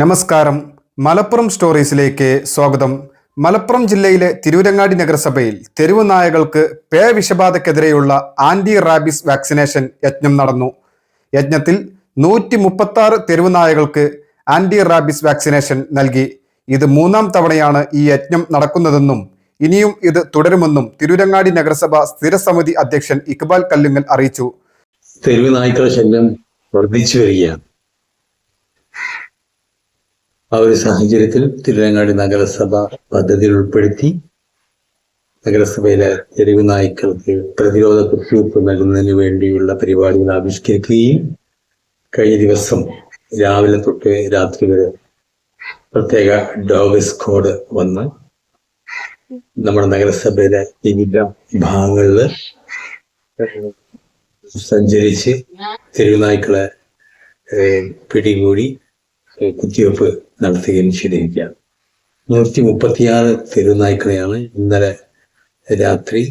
നമസ്കാരം. മലപ്പുറം സ്റ്റോറീസിലേക്ക് സ്വാഗതം. മലപ്പുറം ജില്ലയിലെ തിരൂരങ്ങാടി നഗരസഭയിൽ തെരുവ് നായകൾക്ക് പേ വിഷബാധക്കെതിരെയുള്ള ആന്റി റാബിസ് വാക്സിനേഷൻ യജ്ഞം നടന്നു. യജ്ഞത്തിൽ നൂറ്റി മുപ്പത്താറ് തെരുവ് നായകൾക്ക് ആന്റി റാബിസ് വാക്സിനേഷൻ നൽകി. ഇത് മൂന്നാം തവണയാണ് ഈ യജ്ഞം നടക്കുന്നതെന്നും ഇനിയും ഇത് തുടരുമെന്നും തിരൂരങ്ങാടി നഗരസഭ സ്ഥിരസമിതി അധ്യക്ഷൻ ഇക്ബാൽ കല്ലുങ്ങൽ അറിയിച്ചു. തെരുവ് നായ്ക്കളുടെ ശല്യം വർദ്ധിച്ചു വരികയാണ്. ആ ഒരു സാഹചര്യത്തിൽ തിരുവങ്ങാടി നഗരസഭ പദ്ധതിയിൽ ഉൾപ്പെടുത്തി നഗരസഭയിലെ തെരുവ് നായ്ക്കൾക്ക് പ്രതിരോധ കുത്തിവയ്പ് നൽകുന്നതിന് വേണ്ടിയുള്ള പരിപാടികൾ ആവിഷ്കരിക്കുകയും കഴിഞ്ഞ ദിവസം രാവിലെ തൊട്ട് രാത്രി വരെ പ്രത്യേക ഡോഗ് സ്ക്വാഡ് വന്ന് നമ്മുടെ നഗരസഭയിലെ വിവിധ ഭാഗങ്ങളിൽ സഞ്ചരിച്ച് തെരുവ് നായ്ക്കളെ പിടികൂടി കുത്തിവെപ്പ് നടത്തുകയും ചെയ്തിരിക്കുകയാണ് നൂറ്റി മുപ്പത്തിയാറ് തെരുനായ്ക്കളെയാണ് ഇന്നലെ രാത്രി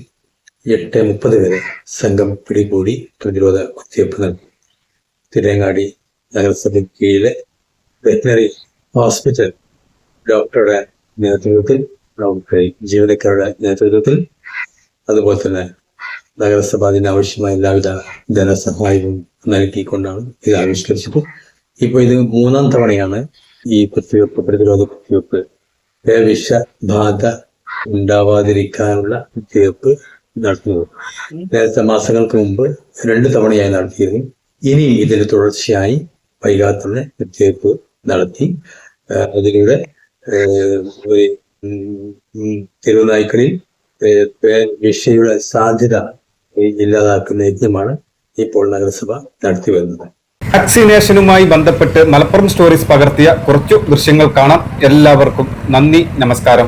എട്ട് മുപ്പത് വരെ സംഘം പിടികൂടി പ്രതിരോധ കുത്തിവെപ്പ് നൽകി തിരങ്ങാടി നഗരസഭയ്ക്ക് കീഴിലെ വെറ്റിനറി ഹോസ്പിറ്റൽ ഡോക്ടറുടെ നേതൃത്വത്തിൽ ജീവനക്കാരുടെ നേതൃത്വത്തിൽ അതുപോലെ തന്നെ നഗരസഭ അതിനാവശ്യമായ എല്ലാവിധ ധനസഹായവും നൽകിക്കൊണ്ടാണ് ഇത് ആവിഷ്കരിച്ചത്. ഇപ്പോൾ ഇത് മൂന്നാം തവണയാണ് ഈ കുത്തിവെപ്പ് പ്രതിരോധ കുത്തിവെപ്പ്. വിഷബാധ ഉണ്ടാവാതിരിക്കാനുള്ള കുത്തിവെപ്പ് നടത്തുന്നത്. നേരത്തെ മാസങ്ങൾക്ക് മുമ്പ് രണ്ട് തവണയായി നടത്തിയിരുന്നു. ഇനി ഇതിന് തുടർച്ചയായി വൈകാതെ കുത്തിവെപ്പ് നടത്തി. അതിലൂടെ ഒരു തെരുവുനായ്ക്കളിൽ വിഷയുടെ സാധ്യത ഇല്ലാതാക്കുന്ന യജ്ഞമാണ് ഇപ്പോൾ നഗരസഭ നടത്തി വരുന്നത്. വാക്സിനേഷനുമായി ബന്ധപ്പെട്ട് മലപ്പുറം സ്റ്റോറീസ് പകർത്തിയ കുറച്ചു ദൃശ്യങ്ങൾ കാണാം. എല്ലാവർക്കും നന്ദി നമസ്കാരം.